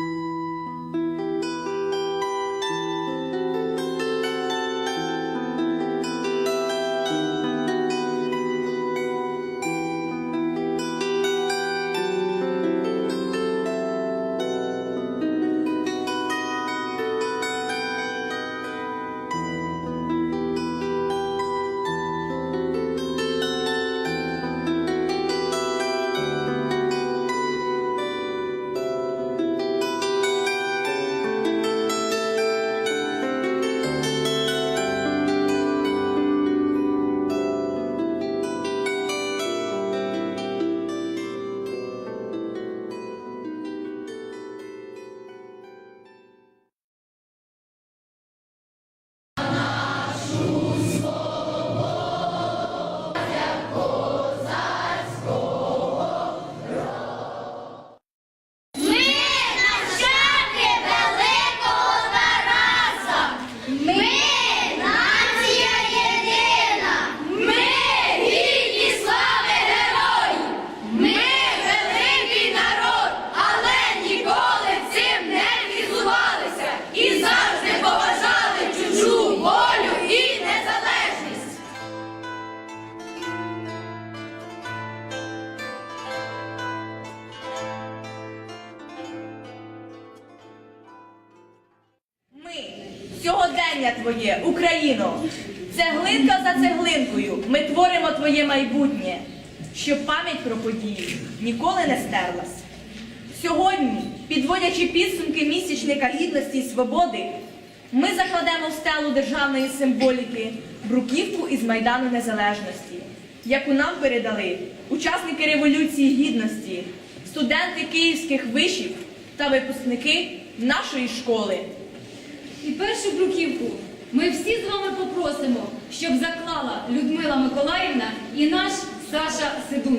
Ми сьогодення твоє, Україно, цеглинка за цеглинкою. Ми творимо твоє майбутнє, щоб пам'ять про події ніколи не стерлась. Сьогодні, підводячи підсумки місячника гідності і свободи, ми закладемо в стелу державної символіки бруківку із Майдану Незалежності, яку нам передали учасники Революції Гідності, студенти київських вишів та випускники нашої школи. І першу бруківку ми всі з вами попросимо, щоб заклала Людмила Миколаївна і наш Саша Сидун.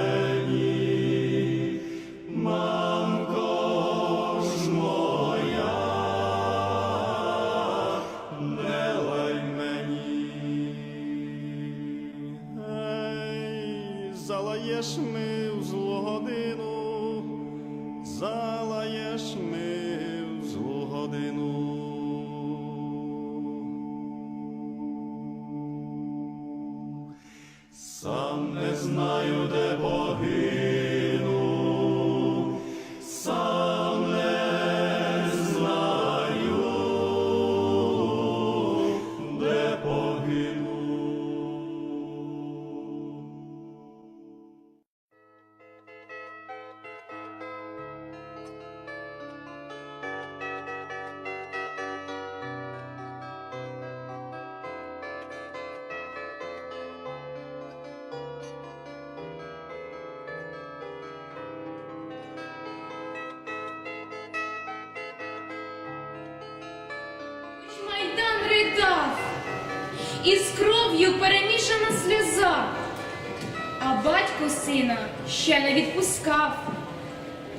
сина ще не відпускав.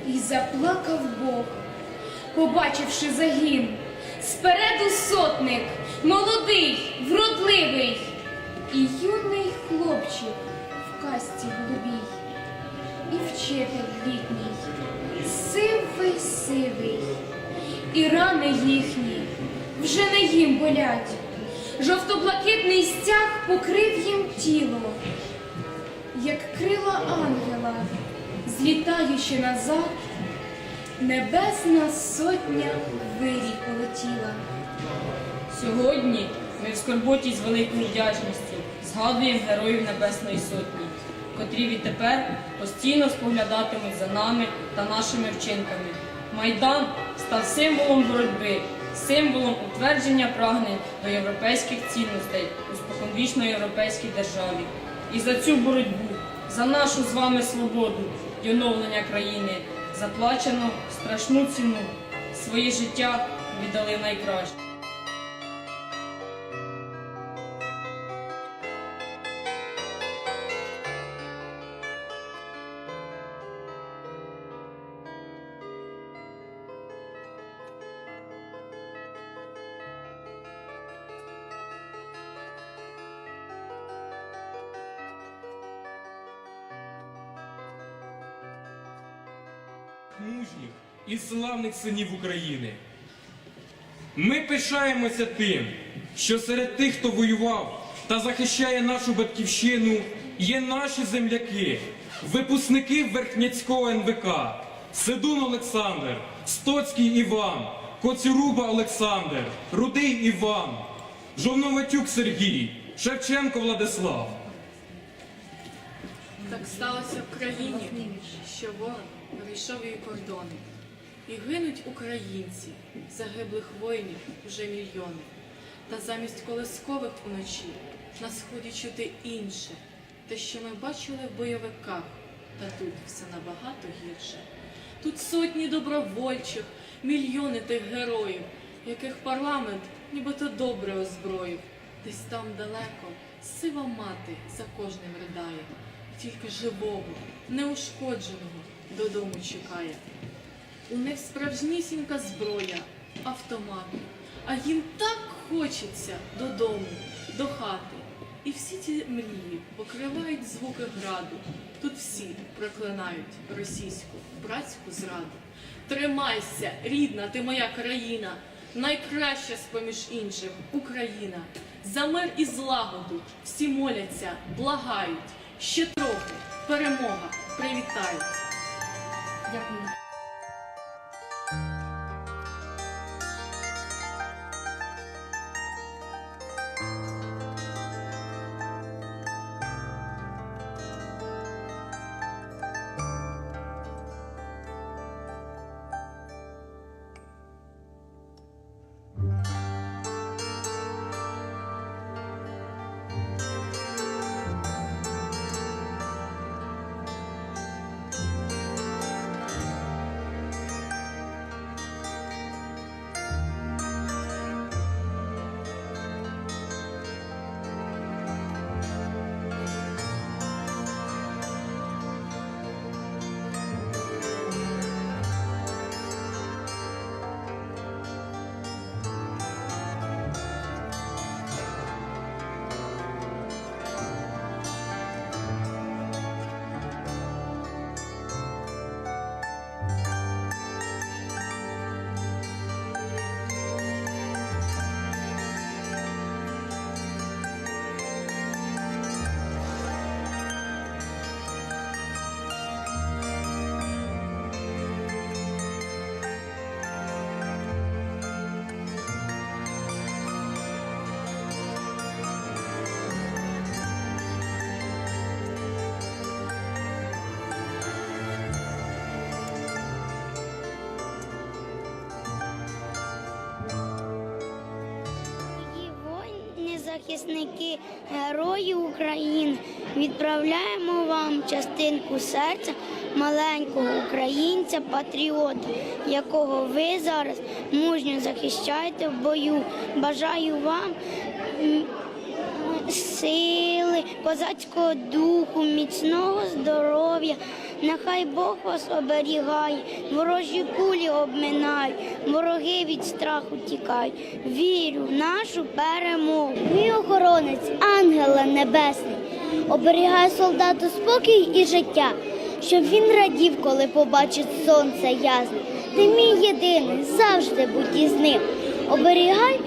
І заплакав Бог, побачивши загін. Спереду сотник, молодий, вродливий, і юний хлопчик в касті голубій, і вчитель літній, сивий сивий, і рани їхні вже не їм болять. Жовто-блакитний стяг покрив їм тіло, як крила ангела, злітаючи назад, небесна сотня вирій полетіла. Сьогодні ми в скорботі з великою вдячністю згадуємо героїв Небесної Сотні. котрі відтепер постійно споглядатимуть за нами та нашими вчинками. Майдан став символом боротьби, символом утвердження прагнень до європейських цінностей у споконвічно європейській державі. І за цю боротьбу, за нашу з вами свободу і оновлення країни заплачено страшну ціну. Своє життя віддали найкраще. Мужніх і славних синів України. Ми пишаємося тим, що серед тих, хто воював та захищає нашу батьківщину, є наші земляки, випускники Верхняцького НВК, Седун Олександр, Стоцький Іван, Коцюруба Олександр, Рудий Іван, Жовноватюк Сергій, Шевченко Владислав. Так сталося в країні, що ворог перейшов її кордони. І гинуть українці, загиблих воїнів уже мільйони. Та замість колискових уночі на сході чути інше, те, що ми бачили в бойовиках, та тут все набагато гірше. Тут сотні добровольчих, мільйони тих героїв, яких парламент нібито добре озброїв. Десь там далеко сива мати за кожним ридає, тільки живого, неушкодженого додому чекає. У них справжнісінька зброя, автомати, а їм так хочеться додому, до хати. І всі ці мрії покривають звуки граду. Тут всі проклинають російську братську зраду. Тримайся, рідна, ти моя країна, найкраща з-поміж інших Україна. За мир і злагоду всі моляться, благають. Ще трохи перемога привітають. 진짜 궁금해. Захисники, герої України, відправляємо вам частинку серця маленького українця, патріота, якого ви зараз мужньо захищаєте в бою. Бажаю вам сили, козацького духу, міцного здоров'я. Нехай Бог вас оберігає, ворожі кулі обминають, вороги від страху тікають. Вірю в нашу перемогу. Мій охоронець, ангела небесний, оберігає солдату спокій і життя, щоб він радів, коли побачить сонце ясне. Ти мій єдиний, завжди будь із ним. Оберігай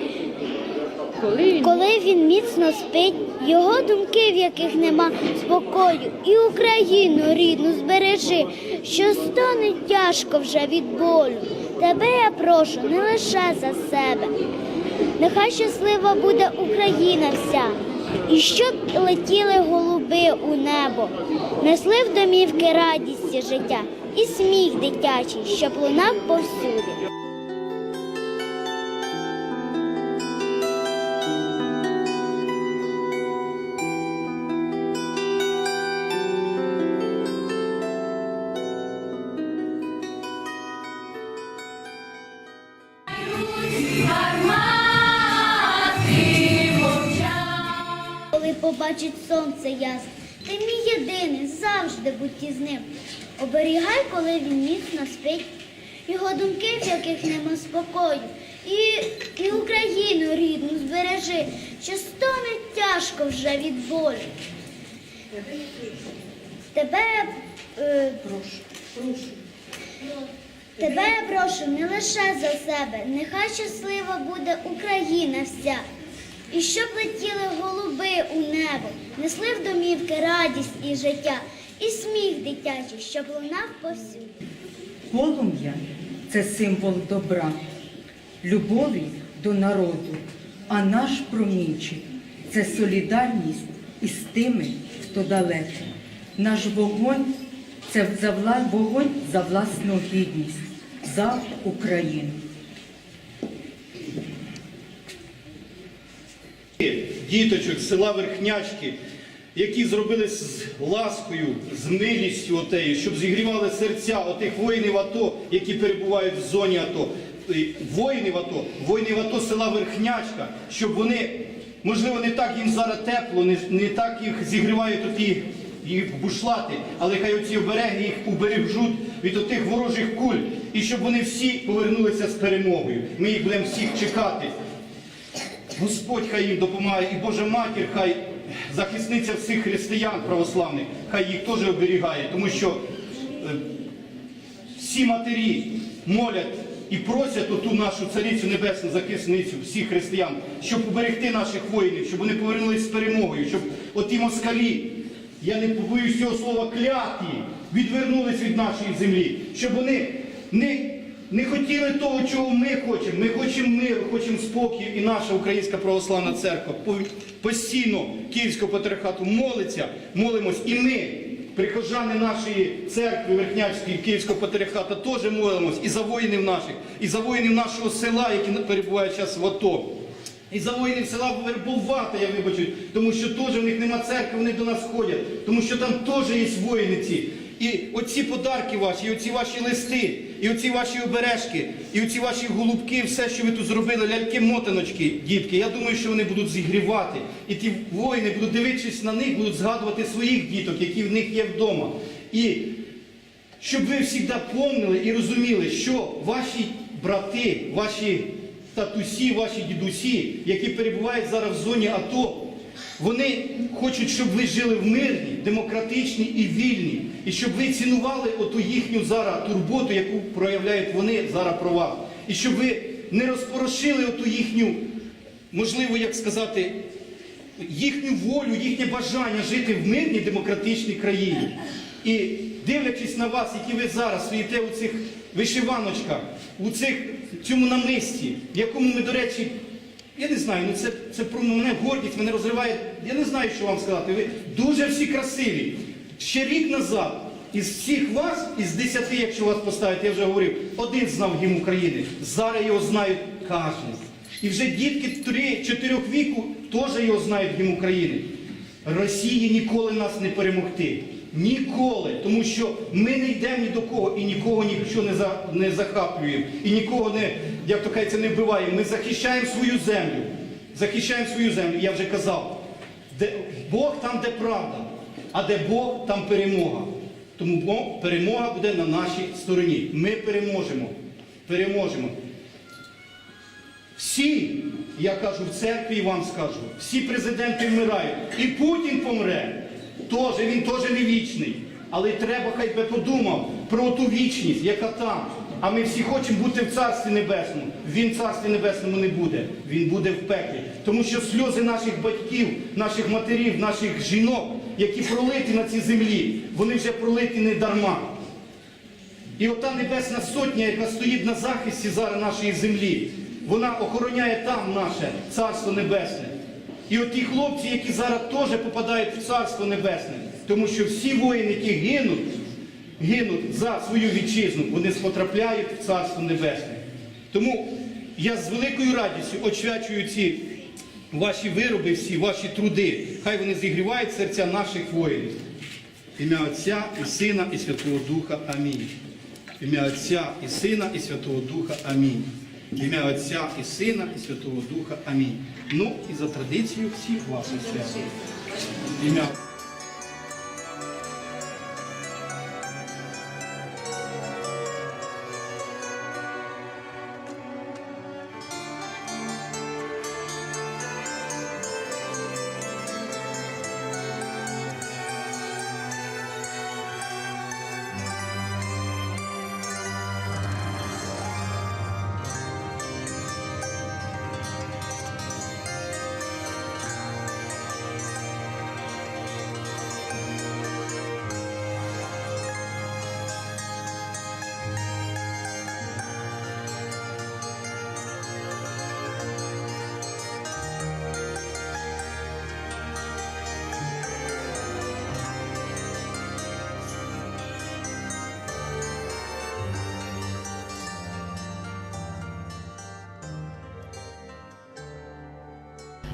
коли він міцно спить, його думки, в яких нема спокою, і Україну рідну збережи, що стане тяжко вже від болю. Тебе я прошу не лише за себе. Нехай щаслива буде Україна вся, і щоб летіли голуби у небо. несли в домівки радість життя і сміх дитячий, щоб лунав повсюди. Оберігай, коли він міцно спить, його думки, в яких нема спокою, і, і Україну рідну збережи, що стоне тяжко вже від болю. Тебе е, прошу. Тебе я прошу не лише за себе, нехай щаслива буде Україна вся. І щоб летіли голуби у небо, несли в домівки радість і життя, і сміх дитячий, щоб лунав повсюди. Полум'я це символ добра, любові до народу, а наш промінчик це солідарність із тими, хто далеко. Наш вогонь це за вла... вогонь за власну гідність, за Україну. діточок з села Верхнячки, які зробили з ласкою, з милістю отею, щоб зігрівали серця отих воїнів АТО, які перебувають в зоні АТО. Воїнів АТО, воїнів АТО села Верхнячка, щоб вони, можливо, не так їм зараз тепло, не, не так їх зігрівають оті їх бушлати, але хай оці обереги їх убережуть від отих ворожих куль, і щоб вони всі повернулися з перемогою. Ми їх будемо всіх чекати. Господь хай їм допомагає, і Божа матір, хай захисниця всіх християн православних, хай їх теж оберігає, тому що е, всі матері молять і просять оту нашу царицю небесну захисницю, всіх християн, щоб уберегти наших воїнів, щоб вони повернулись з перемогою, щоб оті москалі, я не побоюсь цього слова кляті, відвернулись від нашої землі, щоб вони не не хотіли того, чого ми хочемо. Ми хочемо миру, хочемо спокою, і наша Українська православна церква постійно Київського патріархату молиться, молимось. І ми, прихожани нашої церкви Верхнячської Київського патріархату, теж молимось і за воїнів наших, і за воїнів нашого села, які перебувають зараз в АТО. І за воїнів села Вербовата, я вибачу, тому що теж в них нема церкви, вони до нас ходять, тому що там теж є воїни ці. І оці подарки ваші, і оці ваші листи, і оці ваші обережки, і оці ваші голубки, все, що ви тут зробили, ляльки, мотаночки, дітки, я думаю, що вони будуть зігрівати. І ті воїни будуть дивитися на них, будуть згадувати своїх діток, які в них є вдома. І щоб ви завжди помнили і розуміли, що ваші брати, ваші татусі, ваші дідусі, які перебувають зараз в зоні АТО, вони хочуть, щоб ви жили в мирній, демократичній і вільній, і щоб ви цінували оту їхню зараз турботу, яку проявляють вони зараз про вас. І щоб ви не розпорошили оту їхню, можливо, як сказати, їхню волю, їхнє бажання жити в мирній демократичній країні. І дивлячись на вас, які ви зараз стоїте у цих вишиваночках, у цих цьому намисті, в якому ми, до речі, я не знаю, ну це, це про мене гордість, мене розриває. Я не знаю, що вам сказати. Ви дуже всі красиві. Ще рік назад із всіх вас, із десяти, якщо вас поставити, я вже говорив, один знав гімн України. Зараз його знають кожен. І вже дітки 3-4 віку теж його знають гімн України. Росії ніколи нас не перемогти. Ніколи. Тому що ми не йдемо ні до кого і нікого нічого не, за, не захаплюємо. І нікого не, як то кажеться, не вбиваємо. Ми захищаємо свою землю. Захищаємо свою землю. Я вже казав, де Бог там, де правда, а де Бог, там перемога. Тому перемога буде на нашій стороні. Ми переможемо. Переможемо. Всі, я кажу в церкві вам скажу, всі президенти вмирають. І Путін помре. Тоже, він теж не вічний. Але треба, хай би подумав про ту вічність, яка там. А ми всі хочемо бути в Царстві Небесному. Він в Царстві Небесному не буде. Він буде в пеклі. Тому що сльози наших батьків, наших матерів, наших жінок, які пролиті на цій землі, вони вже пролиті не дарма. І ота Небесна Сотня, яка стоїть на захисті зараз нашої землі, вона охороняє там наше Царство Небесне. І оті хлопці, які зараз теж попадають в Царство Небесне, Тому що всі воїни, які гинуть, гинуть за свою вітчизну, вони потрапляють в Царство Небесне. Тому я з великою радістю очвячую ці ваші вироби, всі ваші труди. Хай вони зігрівають серця наших воїнів. Ім'я Отця і Сина, і Святого Духа. Амінь. Ім'я Отця і Сина, і Святого Духа. Амінь. Ім'я Отця і Сина, і Святого Духа. Амінь. Ну і за традицією всіх вас свят. Ім'я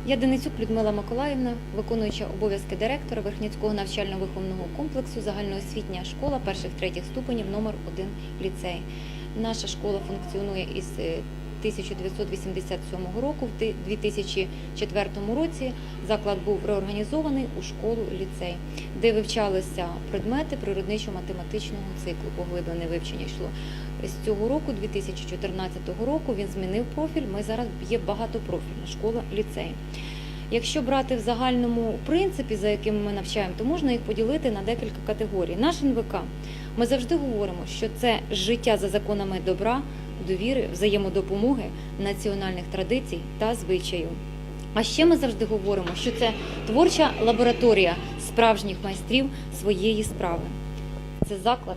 Я Денисюк Людмила Миколаївна, виконуюча обов'язки директора Верхнівського навчально-виховного комплексу загальноосвітня школа перших третіх ступенів номер 1 ліцей. Наша школа функціонує із е, 1987 року. В ти- 2004 році заклад був реорганізований у школу ліцей, де вивчалися предмети природничо-математичного циклу. Поглиблене вивчення йшло. З цього року, 2014 року, він змінив профіль. Ми зараз є багатопрофільна школа ліцей. Якщо брати в загальному принципі, за якими ми навчаємо, то можна їх поділити на декілька категорій. Наш НВК ми завжди говоримо, що це життя за законами добра, довіри, взаємодопомоги, національних традицій та звичаю. А ще ми завжди говоримо, що це творча лабораторія справжніх майстрів своєї справи. Це заклад,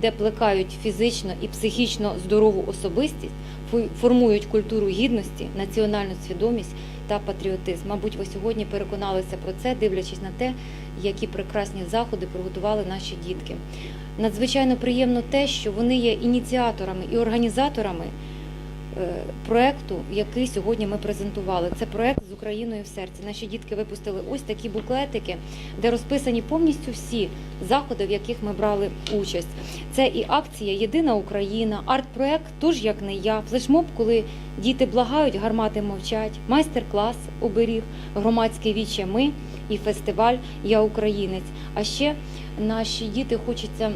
де плекають фізично і психічно здорову особистість, формують культуру гідності, національну свідомість та патріотизм. Мабуть, ви сьогодні переконалися про це, дивлячись на те, які прекрасні заходи приготували наші дітки. Надзвичайно приємно те, що вони є ініціаторами і організаторами е, проекту, який сьогодні ми презентували. Це проект Україною в серці. Наші дітки випустили ось такі буклетики, де розписані повністю всі заходи, в яких ми брали участь. Це і акція Єдина Україна, арт-проект Тож як не я, флешмоб, коли діти благають, гармати мовчать, майстер-клас оберіг, громадське віче ми і фестиваль Я Українець. А ще наші діти хочеться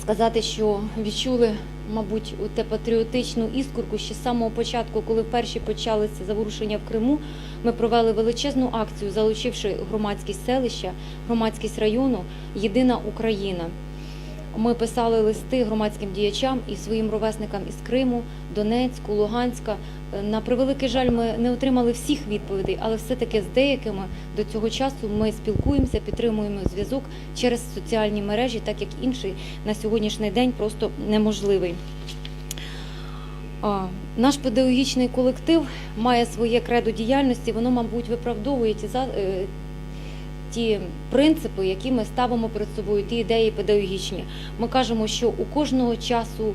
сказати, що відчули, мабуть, те патріотичну іскорку ще з самого початку, коли вперше почалися заворушення в Криму. Ми провели величезну акцію, залучивши громадськість селища, громадськість району Єдина Україна. Ми писали листи громадським діячам і своїм ровесникам із Криму, Донецьку, Луганська. Е, На превеликий жаль, ми не отримали всіх відповідей, але все-таки з деякими до цього часу ми спілкуємося, підтримуємо зв'язок через соціальні мережі, так як інший на сьогоднішній день просто неможливий. Наш педагогічний колектив має своє кредо діяльності, воно, мабуть, виправдовує ті, ті принципи, які ми ставимо перед собою, ті ідеї педагогічні. Ми кажемо, що у кожного часу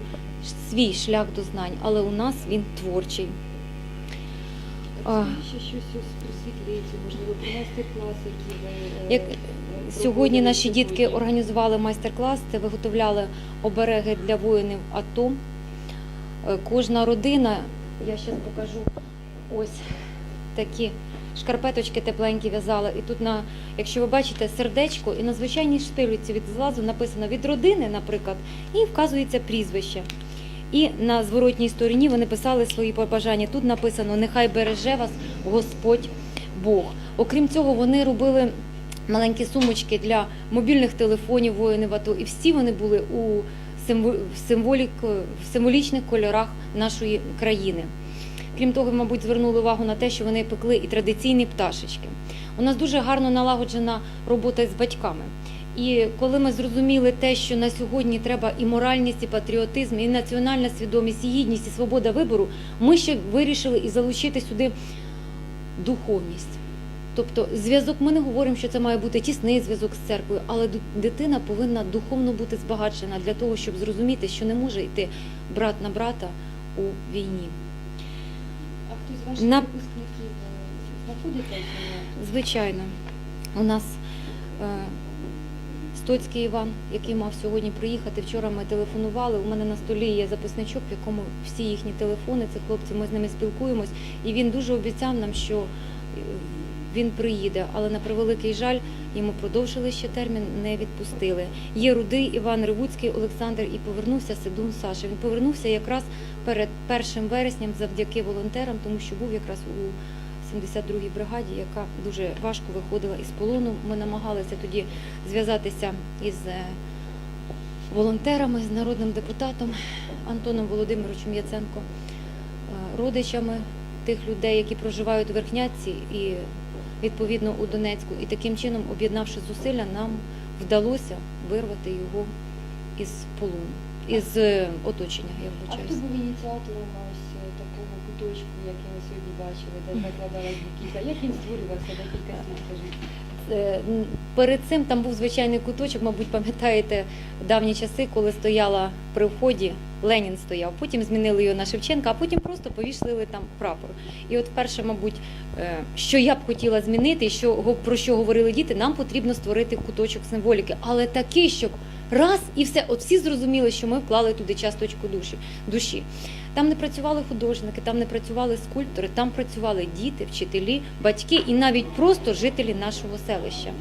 свій шлях до знань, але у нас він творчий. А, Ще щось просвітлюється, можливо, майстер-клас, які ви Як сьогодні наші дітки організували майстер-клас, це виготовляли обереги для воїнів АТО. Е, Кожна родина, я зараз покажу ось такі шкарпеточки тепленькі в'язала. І тут, на, якщо ви бачите, сердечко, і на звичайній штилюці від злазу написано від родини, наприклад, і вказується прізвище. І на зворотній стороні вони писали свої побажання. Тут написано Нехай береже вас Господь Бог. Окрім цього, вони робили маленькі сумочки для мобільних телефонів воїнів АТО, і всі вони були у символ- символік, в символічних кольорах нашої країни. Крім того, мабуть, звернули увагу на те, що вони пекли і традиційні пташечки. У нас дуже гарно налагоджена робота з батьками. І коли ми зрозуміли те, що на сьогодні треба і моральність, і патріотизм, і національна свідомість, і гідність, і свобода вибору, ми ще вирішили і залучити сюди духовність. Тобто зв'язок, ми не говоримо, що це має бути тісний зв'язок з церквою, але дитина повинна духовно бути збагачена для того, щоб зрозуміти, що не може йти брат на брата у війні. Ваших На- випускників знаходяться? Звичайно, у нас е, Стоцький Іван, який мав сьогодні приїхати. Вчора ми телефонували. У мене на столі є записничок, в якому всі їхні телефони, це хлопці, ми з ними спілкуємось. І він дуже обіцяв нам, що е, він приїде, але на превеликий жаль, йому продовжили ще термін, не відпустили. Є рудий Іван Ревуцький Олександр і повернувся Седун Саша. Він повернувся якраз перед 1 вересням завдяки волонтерам, тому що був якраз у 72-й бригаді, яка дуже важко виходила із полону. Ми намагалися тоді зв'язатися із е, волонтерами, з народним депутатом Антоном Володимировичем Яценко, е, родичами тих людей, які проживають у Верхняці і відповідно у Донецьку. І таким чином, об'єднавши зусилля, нам вдалося вирвати його із полону, із е, оточення, я А вибачаюсь. хто був ініціатором ось е, такого куточку, який ми сьогодні бачили, де закладалась Нікіта? Як він створювався? Декілька слів скажіть. Е, Перед цим там був звичайний куточок, мабуть, пам'ятаєте давні часи, коли стояла при вході, Ленін стояв. Потім змінили його на Шевченка, а потім просто повісили там прапор. І от перше, мабуть, е, що я б хотіла змінити, що про що говорили діти, нам потрібно створити куточок символіки, але такий, щоб раз і все, от всі зрозуміли, що ми вклали туди часточку душі. Там не працювали художники, там не працювали скульптори, там працювали діти, вчителі, батьки і навіть просто жителі нашого селища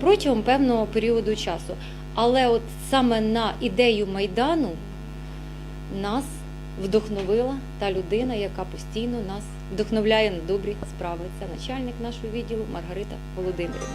протягом певного періоду часу. Але от саме на ідею майдану нас вдохновила та людина, яка постійно нас вдохновляє на добрі справи. Це начальник нашого відділу Маргарита Володимирівна.